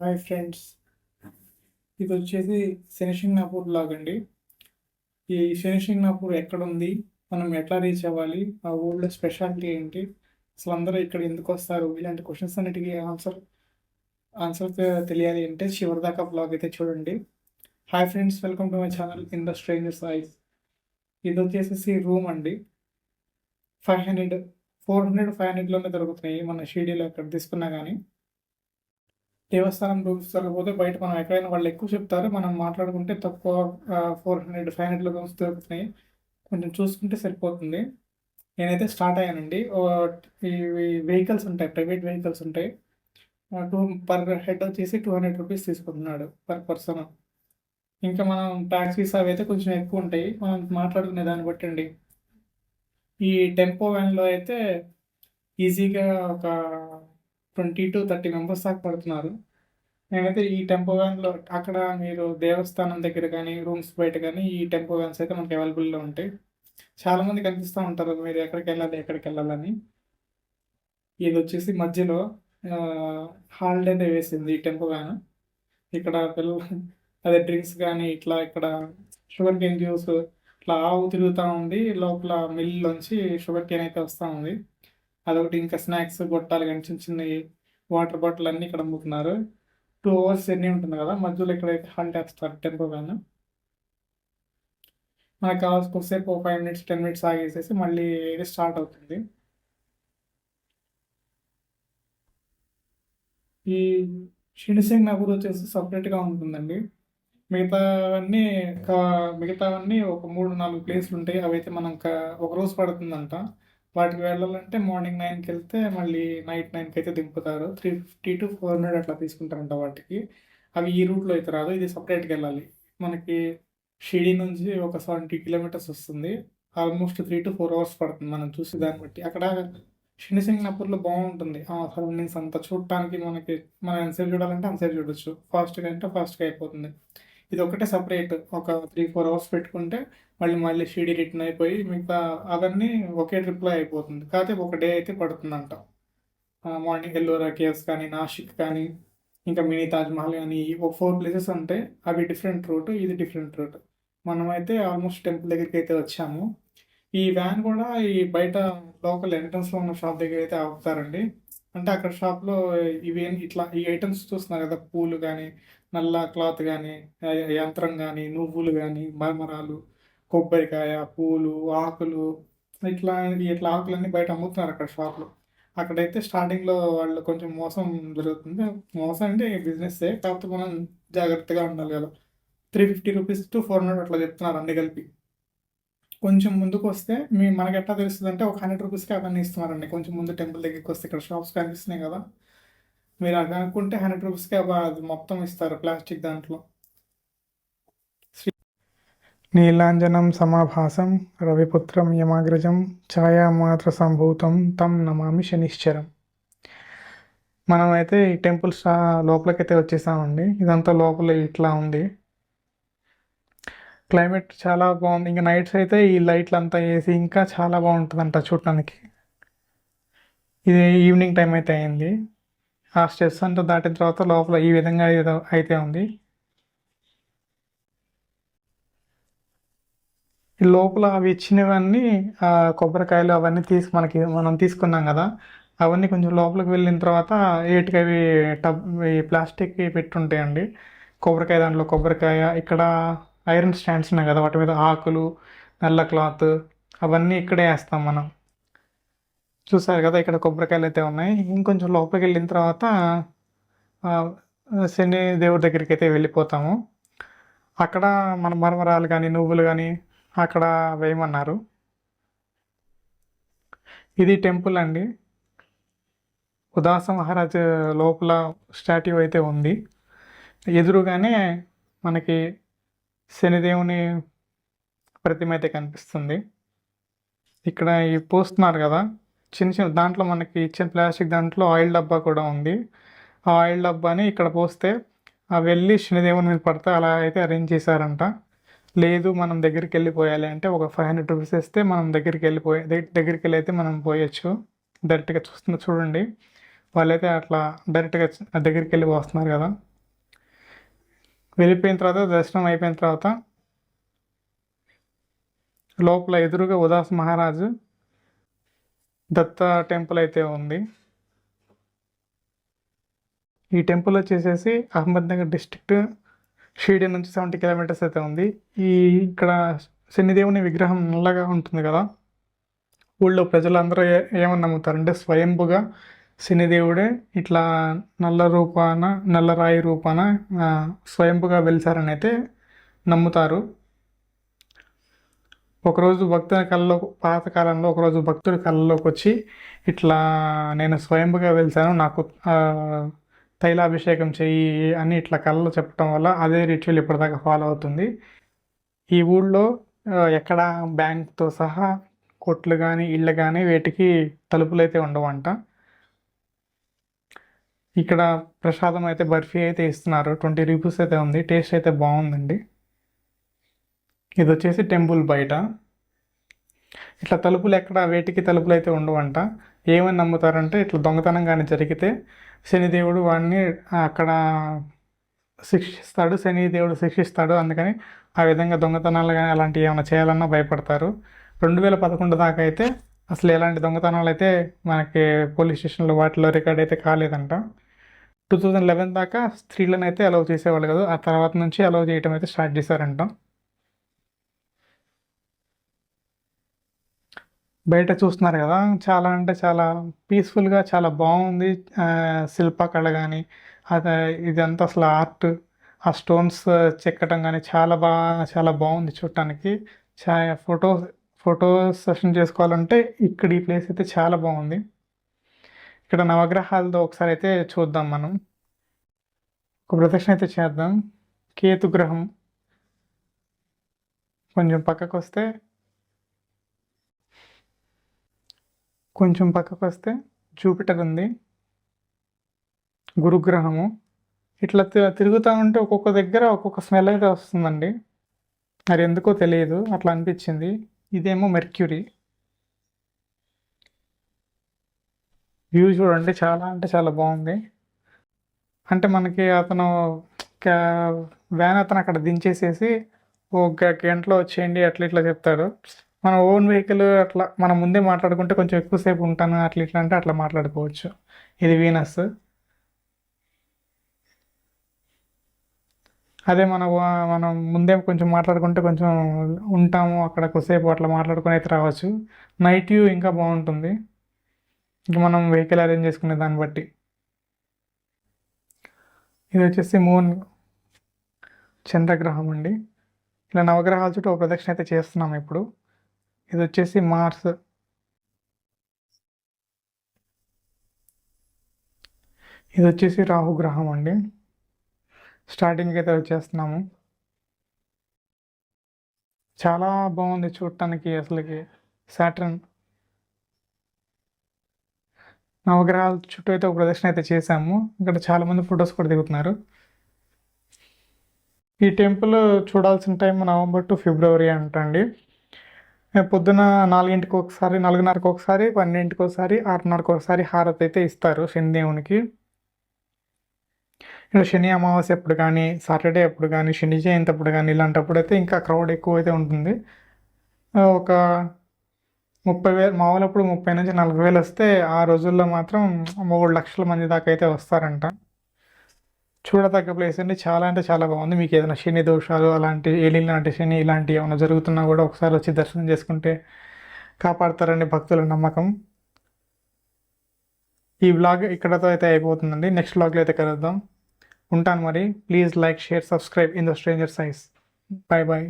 Hi friends ఇది వచ్చేసి శనిషింగ్నాపూర్ blog అండి ఈ శనిషింగ్నాపూర్ ఎక్కడ ఉంది మనం ఎట్లా రీచ్ అవ్వాలి? ఆ ఊళ్ళో స్పెషాలిటీ ఏంటి? అసలు అందరూ ఇక్కడ ఎందుకు వస్తారు? ఇలాంటి క్వశ్చన్స్ అన్నిటికీ ఆన్సర్ ఆన్సర్ తెలియాలి అంటే చివరి దాకా బ్లాగ్ అయితే చూడండి. Hi friends welcome to my channel in the strangers eyes ఇది వచ్చేసి రూమ్ అండి five hundred four hundred five హండ్రెడ్లోనే దొరుకుతున్నాయి. మన షీడీలో అక్కడ తీసుకున్నా కానీ దేవస్థానం రూమ్స్ దొరకపోతే బయట మనం ఎక్కడైనా వాళ్ళు ఎక్కువ చెప్తారు. మనం మాట్లాడుకుంటే తక్కువ ఫోర్ హండ్రెడ్ ఫైవ్ హండ్రెడ్లో రూమ్స్ దొరుకుతున్నాయి. కొంచెం చూసుకుంటే సరిపోతుంది. నేనైతే స్టార్ట్ అయ్యానండి. ఇవి వెహికల్స్ ఉంటాయి. ప్రైవేట్ వెహికల్స్ ఉంటాయి. టూ పర్ హెడ్ వచ్చేసి టూ హండ్రెడ్ రూపీస్ తీసుకుంటున్నాడు పర్ పర్సన్. ఇంకా మనం ట్యాక్సీస్ అవి అయితే కొంచెం ఎక్కువ ఉంటాయి. మనం మాట్లాడుకునే దాన్ని బట్టి అండి. ఈ టెంపో వ్యాన్లో అయితే ఈజీగా ఒక ట్వంటీ టు థర్టీ మెంబర్స్ దాకా పడుతున్నారు. నేనైతే ఈ టెంపో వ్యాన్లో అక్కడ మీరు దేవస్థానం దగ్గర కానీ రూమ్స్ బయట కానీ ఈ టెంపో వ్యాన్స్ అయితే మనకి అవైలబుల్లో ఉంటాయి. చాలామంది కనిపిస్తూ ఉంటారు మీరు ఎక్కడికి వెళ్ళాలి ఎక్కడికి వెళ్ళాలని. ఇది వచ్చేసి మధ్యలో హాలిడే వేసింది ఈ టెంపో వ్యాన్. ఇక్కడ పిల్లలు అదే డ్రింక్స్ కానీ ఇట్లా ఇక్కడ షుగర్ కేన్ జ్యూస్ ఇట్లా ఆవు తిరుగుతూ ఉంది లోపల మిల్లులోంచి షుగర్ కేన్ అయితే వస్తూ ఉంది. అదొకటి ఇంకా స్నాక్స్ గొట్టాలు కానీ చిన్న చిన్నవి వాటర్ బాటిల్ అన్నీ ఇక్కడ అమ్ముతున్నారు. టూ అవర్స్ ఎన్ని ఉంటుంది కదా మధ్యలో ఇక్కడైతే హాల్ట్ వేస్తారు టెంపో కానీ మనకు కావాల్సి కొద్దిసేపు ఫైవ్ మినిట్స్ టెన్ మినిట్స్ ఆగేసేసి మళ్ళీ ఇది స్టార్ట్ అవుతుంది. ఈ షినిసింగ్ నగర్ వచ్చేసి సపరేట్గా ఉంటుందండి. మిగతావన్నీ మిగతావన్నీ ఒక మూడు నాలుగు ప్లేస్లు ఉంటాయి. అవైతే మనం ఒక రోజు పడుతుందంట. వాటికి వెళ్ళాలంటే మార్నింగ్ నైన్కి వెళ్తే మళ్ళీ నైట్ నైన్కి అయితే దింపుతారు. Three fifty to four hundred అట్లా తీసుకుంటారంట వాటికి. అవి ఈ రూట్లో అయితే రాదు ఇది సపరేట్గా వెళ్ళాలి. మనకి షిడి నుంచి ఒక సెవెంటీ కిలోమీటర్స్ వస్తుంది. Almost three to four hours పడుతుంది మనం చూసి దాన్ని బట్టి. అక్కడ షినిసింగ్నపూర్లో బాగుంటుంది. ఆ సరౌండింగ్స్ అంతా చూడటానికి మనకి మనం ఎంతసేపు చూడాలంటే అంతసేపు చూడొచ్చు. ఫాస్ట్గా అంటే ఫాస్ట్గా అయిపోతుంది. ఇది ఒకటే సపరేట్ ఒక త్రీ ఫోర్ అవర్స్ పెట్టుకుంటే మళ్ళీ మళ్ళీ షిడి రిటర్న్ అయిపోయి మిగతా అవన్నీ ఒకే ట్రిప్లో అయిపోతుంది. కాకపోతే ఒక డే అయితే పడుతుందంట. మార్నింగ్ ఎల్లోరా కేవ్స్ కానీ నాసిక్ కానీ ఇంకా మినీ తాజ్మహల్ కానీ ఒక ఫోర్ ప్లేసెస్ ఉంటాయి అవి డిఫరెంట్ రూట్ ఇది డిఫరెంట్ రూట్ మనమైతే ఆల్మోస్ట్ టెంపుల్ దగ్గరికి అయితే వచ్చాము. ఈ వ్యాన్ కూడా ఈ బయట లోకల్ ఎంట్రన్స్లో ఉన్న షాప్ దగ్గర అయితే ఆపుతారండి అంటే అక్కడ షాప్లో ఇవేం ఇట్లా ఈ ఐటమ్స్ చూస్తున్నారు కదా పూలు కానీ నల్ల క్లాత్ కానీ యంత్రం కానీ నువ్వులు కానీ మరమరాలు కొబ్బరికాయ పూలు ఆకులు ఇట్లా ఇట్లా ఆకులన్నీ బయట అమ్ముతున్నారు అక్కడ షాప్లో. అక్కడైతే స్టార్టింగ్లో వాళ్ళు కొంచెం మోసం జరుగుతుంది. మోసం అంటే బిజినెస్సే కాకపోతే మనం జాగ్రత్తగా ఉండాలి కదా. Three fifty rupees to four hundred అట్లా చెప్తున్నారు అన్ని కలిపి. కొంచెం ముందుకు వస్తే మీ మనకి ఎట్లా తెలుస్తుంది అంటే ఒక హండ్రెడ్ రూపీస్కి అవన్నీ ఇస్తున్నారండి. కొంచెం ముందు టెంపుల్ దగ్గరికి వస్తే ఇక్కడ షాప్స్ కనిపిస్తున్నాయి కదా. మీరు అది అనుకుంటే హండ్రెడ్ రూపీస్కి అది మొత్తం ఇస్తారు ప్లాస్టిక్ దాంట్లో. నీలాంజనం సమాభాసం రవిపుత్రం యమాగ్రజం ఛాయామాత్ర సంభూతం తం నమామి శనిశ్చరం. మనమైతే ఈ టెంపుల్ లోపలికైతే వచ్చేసామండి. ఇదంతా లోపల ఇట్లా ఉంది. క్లైమేట్ చాలా బాగుంది. ఇంకా నైట్స్ అయితే ఈ లైట్లు అంతా వేసి ఇంకా చాలా బాగుంటుందంట చూడటానికి ఇది ఈవినింగ్ టైం అయితే అయింది. ఆ స్ట్రెస్ అంతా దాటిన తర్వాత లోపల ఈ విధంగా అయితే ఉంది. లోపల అవి ఇచ్చినవన్నీ కొబ్బరికాయలు అవన్నీ తీసి మనకి మనం తీసుకున్నాం కదా అవన్నీ కొంచెం లోపలికి వెళ్ళిన తర్వాత ఏటికి అవి టబ్ ఈ ప్లాస్టిక్ పెట్టుంటాయండి. కొబ్బరికాయ దాంట్లో కొబ్బరికాయ ఇక్కడ ఐరన్ స్టాండ్స్ ఉన్నాయి కదా వాటి మీద ఆకులు నల్ల క్లాత్ అవన్నీ ఇక్కడే వేస్తాం మనం. చూసారు కదా ఇక్కడ కొబ్బరికాయలు అయితే ఉన్నాయి. ఇంకొంచెం లోపలికి వెళ్ళిన తర్వాత శని దేవుడి దగ్గరికి అయితే వెళ్ళిపోతాము. అక్కడ మన మరమరాలు కానీ నువ్వులు కానీ అక్కడ వేయమన్నారు. ఇది టెంపుల్ అండి. ఉదాస మహారాజ్ లోపల స్టాట్యూ అయితే ఉంది. ఎదురుగానే మనకి శనిదేవుని ప్రతిమ అయితే కనిపిస్తుంది. ఇక్కడ ఈ పోస్తున్నారు కదా చిన్న చిన్న దాంట్లో మనకి ఇచ్చిన ప్లాస్టిక్ దాంట్లో ఆయిల్ డబ్బా కూడా ఉంది. ఆ ఆయిల్ డబ్బాని ఇక్కడ పోస్తే ఆ వెళ్ళి శనిదేవుని మీద పడితే అలా అయితే అరేంజ్ చేశారంట. లేదు మనం దగ్గరికి వెళ్ళిపోయాలి అంటే ఒక ఫైవ్ హండ్రెడ్ రూపీస్ ఇస్తే మనం దగ్గరికి వెళ్ళిపోయే దగ్గరికి వెళ్ళి అయితే మనం పోయొచ్చు. డైరెక్ట్గా చూస్తున్న చూడండి. వాళ్ళైతే అట్లా డైరెక్ట్గా దగ్గరికి వెళ్ళి వస్తున్నారు కదా. వెళ్ళిపోయిన తర్వాత దర్శనం అయిపోయిన తర్వాత లోపల ఎదురుగా ఉదాస్ మహారాజు దత్త టెంపుల్ అయితే ఉంది. ఈ టెంపుల్ వచ్చేసేసి అహ్మద్నగర్ డిస్ట్రిక్ట్ షిరిడి నుంచి సెవెంటీ కిలోమీటర్స్ అయితే ఉంది. ఈ ఇక్కడ శనిదేవుని విగ్రహం నల్లగా ఉంటుంది కదా. ఊళ్ళో ప్రజలందరూ ఏమని నమ్ముతారంటే స్వయంభుగా శనిదేవుడే ఇట్లా నల్ల రూపాన నల్లరాయి రూపాన స్వయంభుగా వెలిసారని అయితే నమ్ముతారు. ఒకరోజు భక్తుల కళ్ళలో పాతకాలంలో ఒకరోజు భక్తుడి కళ్ళలోకి వచ్చి ఇట్లా నేను స్వయంగా వెళ్తాను నాకు తైలాభిషేకం చెయ్యి అని ఇట్లా కళ్ళలో చెప్పడం వల్ల అదే రిచువల్ ఇప్పటిదాకా ఫాలో అవుతుంది. ఈ ఊళ్ళో ఎక్కడ బ్యాంక్తో సహా కొట్లు కానీ ఇళ్ళు కానీ వీటికి తలుపులు అయితే ఉండవంట. ఇక్కడ ప్రసాదం అయితే బర్ఫీ అయితే ఇస్తున్నారు. ట్వంటీ రూపీస్ అయితే ఉంది. టేస్ట్ అయితే బాగుందండి. ఇది వచ్చేసి టెంపుల్ బయట. ఇట్లా తలుపులు ఎక్కడ? వేటికి తలుపులు అయితే ఉండవంట. ఏమని నమ్ముతారంటే ఇట్లా దొంగతనం కానీ జరిగితే శనిదేవుడు వాడిని అక్కడ శిక్షిస్తాడు శనిదేవుడు శిక్షిస్తాడు. అందుకని ఆ విధంగా దొంగతనాలు కానీ అలాంటివి ఏమైనా చేయాలన్నా భయపడతారు. రెండు వేల పదకొండు దాకా అయితే అసలు ఎలాంటి దొంగతనాలు అయితే మనకి పోలీస్ స్టేషన్లో వాటిలో రికార్డ్ అయితే కాలేదంట. టూ థౌజండ్ లెవెన్ దాకా స్త్రీలను అయితే అలౌ చేసేవాళ్ళు కదా. ఆ తర్వాత నుంచి అలౌ చేయటం అయితే స్టార్ట్ చేశారంట. బయట చూస్తున్నారు కదా చాలా అంటే చాలా పీస్ఫుల్గా చాలా బాగుంది. శిల్పకళ కానీ అది ఇదంతా అసలు ఆర్ట్ ఆ స్టోన్స్ చెక్కడం కానీ చాలా బాగా చాలా బాగుంది చూడటానికి. చా ఫోటో ఫోటో సెషన్ చేసుకోవాలంటే ఇక్కడ ఈ ప్లేస్ అయితే చాలా బాగుంది. ఇక్కడ నవగ్రహాలతో ఒకసారి అయితే చూద్దాం మనం. ఒక ప్రదక్షిణ అయితే చేద్దాం. కేతు గ్రహం కొంచెం పక్కకు వస్తే కొంచెం పక్కకు వస్తే జూపిటర్ ఉంది గురుగ్రహము. ఇట్లా తి- తిరుగుతూ ఉంటే ఒక్కొక్క దగ్గర ఒక్కొక్క స్మెల్ అయితే వస్తుందండి. మరి ఎందుకో తెలియదు. అట్లా అనిపించింది. ఇదేమో మెర్క్యూరీ. వ్యూ చూడండి. చాలా అంటే చాలా బాగుంది. అంటే మనకి అతను క్యా- వ్యాన్ అతను అక్కడ దించేసేసి ఒక గంటలో వచ్చేయండి అట్లా ఇట్లా చెప్తాడు. మన ఓన్ వెహికల్ అట్లా మనం ముందే మాట్లాడుకుంటే కొంచెం ఎక్కువసేపు ఉంటాను అట్లా ఇట్లా అంటే అట్లా మాట్లాడుకోవచ్చు. ఇది వీనస్ అదే మన వా- మనం ముందే కొంచెం మాట్లాడుకుంటే కొంచెం ఉంటాము అక్కడ కొద్దిసేపు అట్లా మాట్లాడుకుని అయితే రావచ్చు. నైట్ వ్యూ ఇంకా బాగుంటుంది. ఇంకా మనం వెహికల్ అరేంజ్ చేసుకునే దాన్ని బట్టి. ఇది వచ్చేసి మూన్ చంద్రగ్రహం అండి. ఇలా నవగ్రహాల చుట్టూ ఒక ప్రదక్షిణ అయితే చేస్తున్నాం ఇప్పుడు. ఇది వచ్చేసి మార్స్ ఇది వచ్చేసి రాహుగ్రహం అండి. స్టార్టింగ్కి అయితే వచ్చేస్తున్నాము. చాలా బాగుంది చూడటానికి అసలుకి. సాటర్న్ నవగ్రహాల చుట్టూ అయితే ఒక ప్రదర్శన అయితే చేశాము. ఇక్కడ చాలా మంది ఫొటోస్ కూడా దిగుతున్నారు. ఈ టెంపుల్ చూడాల్సిన టైం నవంబర్ టు ఫిబ్రవరి అంటండి. పొద్దున నాలుగింటికి ఒకసారి నాలుగున్నరకు ఒకసారి పన్నెండింటికి ఒకసారి ఆరున్నరకు ఒకసారి హారతి అయితే ఇస్తారు శని దేవునికి శని అమావాస్య అప్పుడు కానీ సాటర్డే అప్పుడు కానీ శని జయంతి అప్పుడు కానీ ఇలాంటప్పుడు అయితే ఇంకా క్రౌడ్ ఎక్కువ అయితే ఉంటుంది ఒక ముప్పై వేలు మామూలప్పుడు ముప్పై నుంచి నలభై వేలు వస్తే ఆ రోజుల్లో మాత్రం మూడు లక్షల మంది దాకా అయితే వస్తారంట. చూడతగ్గ ప్లేస్ అండి. చాలా అంటే చాలా బాగుంది. మీకు ఏదైనా శని దోషాలు అలాంటి ఏలిన లాంటి శని ఇలాంటివి ఏమైనా జరుగుతున్నా కూడా ఒకసారి వచ్చి దర్శనం చేసుకుంటే కాపాడతారని భక్తుల నమ్మకం. ఈ వ్లాగ్ ఇక్కడతో అయితే అయిపోతుందండి. నెక్స్ట్ బ్లాగ్లో అయితే కలుద్దాం. ఉంటాను మరి. Please like share subscribe in the stranger's eyes bye bye